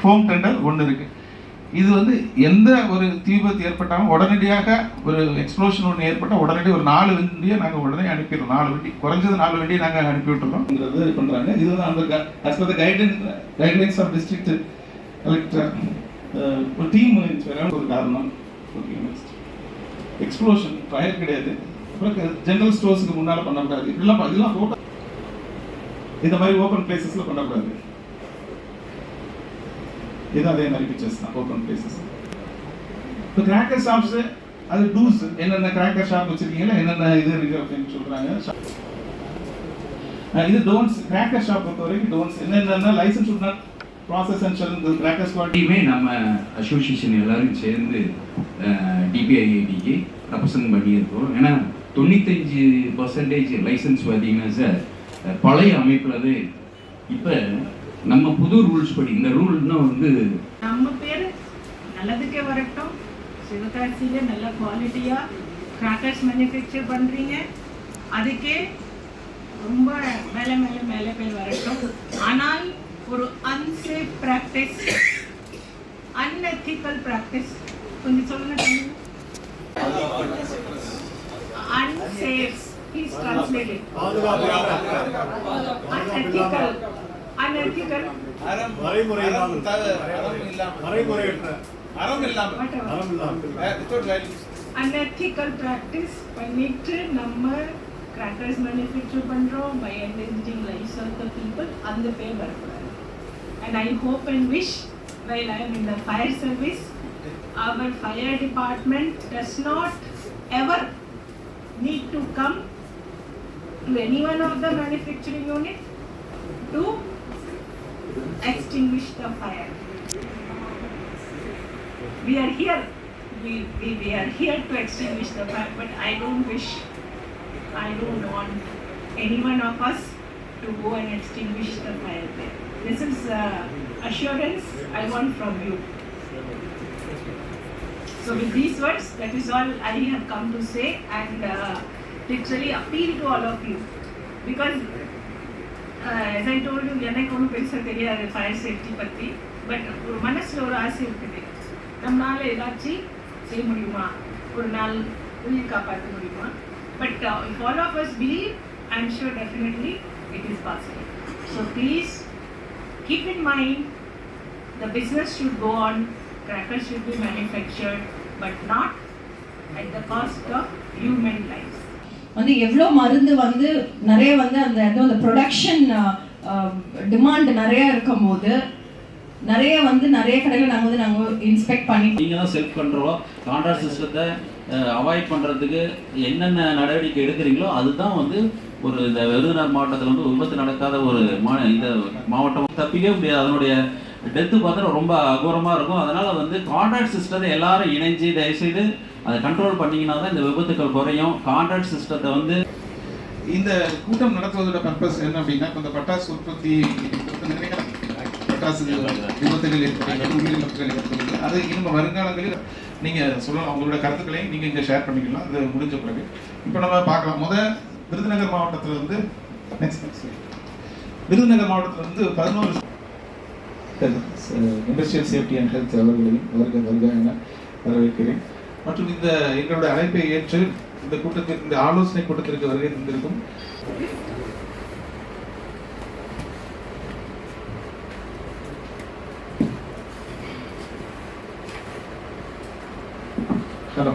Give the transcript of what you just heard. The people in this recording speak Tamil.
ஃபோம் டெண்டர் ஒன்று இருக்குது இது வந்து எந்த ஒரு தீபத்து ஏற்பட்டாலும் உடனடியாக ஒரு எக்ஸ்ப்ளோஷன் ஒன்று ஏற்பட்டால் உடனடி ஒரு நாலு வண்டியை நாங்கள் உடனே அனுப்பிடுறோம். நாலு வண்டி. குறைஞ்சது நாலு வண்டியை நாங்கள் அனுப்பி விட்டுறோம்ங்கிறது பண்ணுறாங்க இது வந்து அந்த as per guidelines guidelines of district collector ஒரு டீம் ஒரு காரணம். ஓகே நெக்ஸ்ட் எக்ஸ்ப்ளோஷன் ஃபயர் கிடையாது. ஜென்ரல் ஸ்டோர்ஸுக்கு முன்னால் பண்ணக்கூடாது. இப்படிலாம் இதெல்லாம் ஃபோட்டோ இந்த மாதிரி ஓப்பன் பிளேசஸில் பண்ணக்கூடாது. இது அதே மாதிரி பிக்சர்ஸ் தான் ஓப்பன் பிளேசஸ் இப்போ கிராக்கர் ஷாப்ஸ் அது டூஸ் என்னென்ன கிராக்கர் ஷாப் வச்சிருக்கீங்களா என்னென்ன இது இருக்கு அப்படின்னு சொல்கிறாங்க இது டோன்ஸ் கிராக்கர் ஷாப் பொறுத்த வரைக்கும் டோன்ஸ் என்னென்ன licence would process and sell cracker ஸ்குவாட்டியுமே நம்ம அசோசியேஷன் எல்லாரும் சேர்ந்து டிபிஐஐடிக்கு ரெப்ரசன்ட் பண்ணியிருக்கோம். ஏன்னா தொண்ணூத்தஞ்சு பர்சன்டேஜ் லைசன்ஸ் பார்த்தீங்கன்னா சார் பழைய அமைப்புலவே இப்போ நம்ம புது ரூல்ஸ் படி இந்த ரூல்னா வந்து நம்ம பேர் நல்லதுக்கே வரட்டும். சிவகாசியில் நல்ல குவாலிட்டியாக கிராக்கர்ஸ் மேனுஃபேக்சர் பண்ணுறீங்க அதுக்கே ரொம்ப மேலே மேலே மேலே பேர் வரட்டும். ஆனால் ஒரு அன்சேஃப் ப்ராக்டிஸ் அன்எத்திக்கல் ப்ராக்டிஸ் கொஞ்சம் சொல்லுங்க unsafe please translate it unethical unethical வரைமுறை இல்லாமல் வரைமுறையற்ற அறம் இல்லாம whatever அறம் இல்லாமல் வித்தவுட் வேல்யூஸ் அன்எத்திக்கல் ப்ராக்டிஸ் பண்ணிட்டு நம்ம கிராக்கர்ஸ் மேனுஃபேக்சர் பண்ணுறோம் by endangering lives of the people அந்த பேர் வரக்கூடாது and I hope and wish while I am in the fire service our fire department does not ever need to come to any one of the manufacturing unit to extinguish the fire. We are here, we, we, we are here to extinguish the fire, but I don't wish, I don't want any one of us to go and extinguish the fire there. This is uh, assurance I want from you. So with these words, that is all I have come to say and uh, literally appeal to all of you. Because uh, as I told you, எனக்கு ஒன்றும் பெருசாக தெரியாது ஃபயர் சேஃப்டி பற்றி பட் ஒரு மனசில் ஒரு ஆசை இருக்குது நம்மளால ஏதாச்சும் செய்ய முடியுமா ஒரு நாள் உயிர் காப்பாற்ற முடியுமா but if all of us believe I am sure definitely it is possible so please keep in mind the business should go on, crackers should be manufactured, but not at the cost of human lives. வந்து எவ்வளோ மருந்து வந்து நிறைய வந்து அந்த ஏதோ அந்த ப்ரொடக்ஷன் டிமாண்ட் நிறைய இருக்கும்போது நிறைய வந்து நிறைய கடையில் நாங்கள் வந்து நாங்கள் இன்ஸ்பெக்ட் பண்ணி நீங்கள் தான் செல்ஃப் கண்ட்ரோலோ கான்ட்ராக்ட் சிஸ்டத்தை அவாய்ட் பண்ணுறதுக்கு என்னென்ன நடவடிக்கை எடுக்கிறீங்களோ அதுதான் வந்து ஒரு இந்த விருதுநகர் மாவட்டத்தில் வந்து விபத்து நடக்காத ஒரு மா இந்த மாவட்டம் தப்பிக்கவே முடியாது அதனுடைய டெத்து பார்த்தா ரொம்ப அகோரமாக இருக்கும். அதனால் வந்து கான்ட்ராக்ட் சிஸ்டத்தை எல்லாரும் இணைஞ்சு தயவுசெய்து அதை கண்ட்ரோல் பண்ணிங்கன்னா தான் இந்த விபத்துக்கள் குறையும். கான்ட்ராக்ட் சிஸ்டத்தை வந்து இந்த கூட்டம் நடத்துவதோட பர்பஸ் என்ன அப்படின்னா இந்த பட்டாசு உற்பத்தி நிறைய பட்டாசு விபத்துகள் ஏற்படுகிறது அது இன்னும் வருங்காலங்களில் நீங்கள் சொல்லலாம் உங்களோட கருத்துக்களையும் நீங்கள் இங்கே ஷேர் பண்ணிக்கலாம். அது முடிஞ்ச பிறகு. இப்போ நம்ம பார்க்கலாம். முத விருதுநகர் மாவட்டத்தில் வந்து நெக்ஸ்ட் நெக்ஸ்ட் விருதுநகர் மாவட்டத்தில் வந்து பதினோரு இண்டஸ்ட்ரியல் சேஃப்டி அண்ட் ஹெல்த் அவர்களையும் வருக வருக என வரவேற்கிறேன். மற்றும் இந்த எங்களுடைய அழைப்பை ஏற்று இந்த கூட்டத்திற்கு இந்த ஆலோசனை கூட்டத்திற்கு வருகை தந்திருக்கும் ஹலோ.